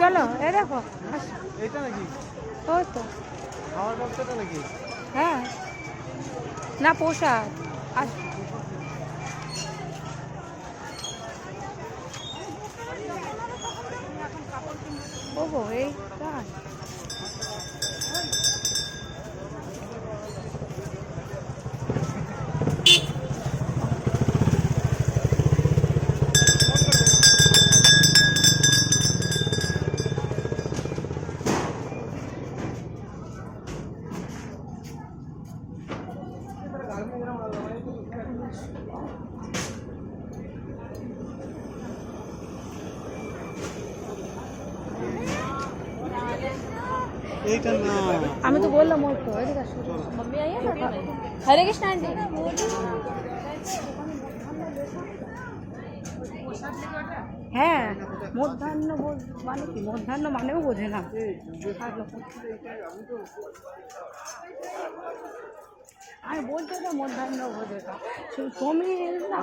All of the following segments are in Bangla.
চলো এ দেখো এটা নাকি? ওই তো। ব্যবসাটা নাকি? হ্যাঁ। না পোশাক আস। ও এই কাজ এইটা না। আমি তো বললাম ওর তো এদিকে আসো হরে কৃষ্ণ আন্টি। হ্যাঁ মধ্যাহ্ন মানে কি? মধ্যাহ্ন মানেও বোঝে না আমি বলতে তো মধ্যাহ্ন বোঝে না। তুমি না,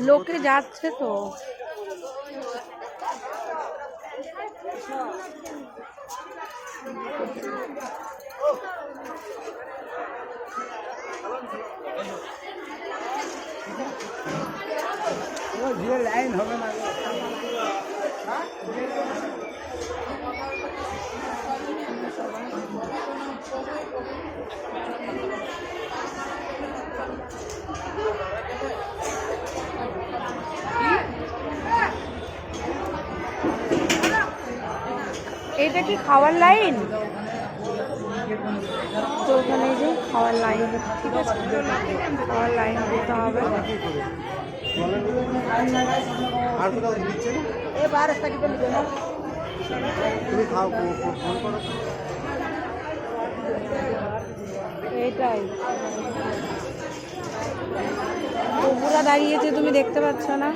লোকে যাচ্ছে তো। হচ্ছে জানি লাইন হবে না। এইটা কি খাওয়ার লাইন? তো ওখানে যে খাওয়ার লাইন ঠিক আছে? খাওয়ার লাইন দিতে হবে। এটাই। বগুড়া দাঁড়িয়েছে তুমি দেখতে পাচ্ছ না?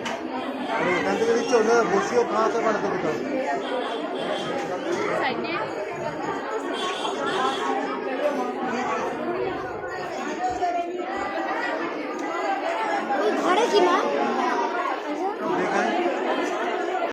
এখান থেকে দিচ্ছে ওনারা বসিয়েও খাওয়াতে পারে কি মা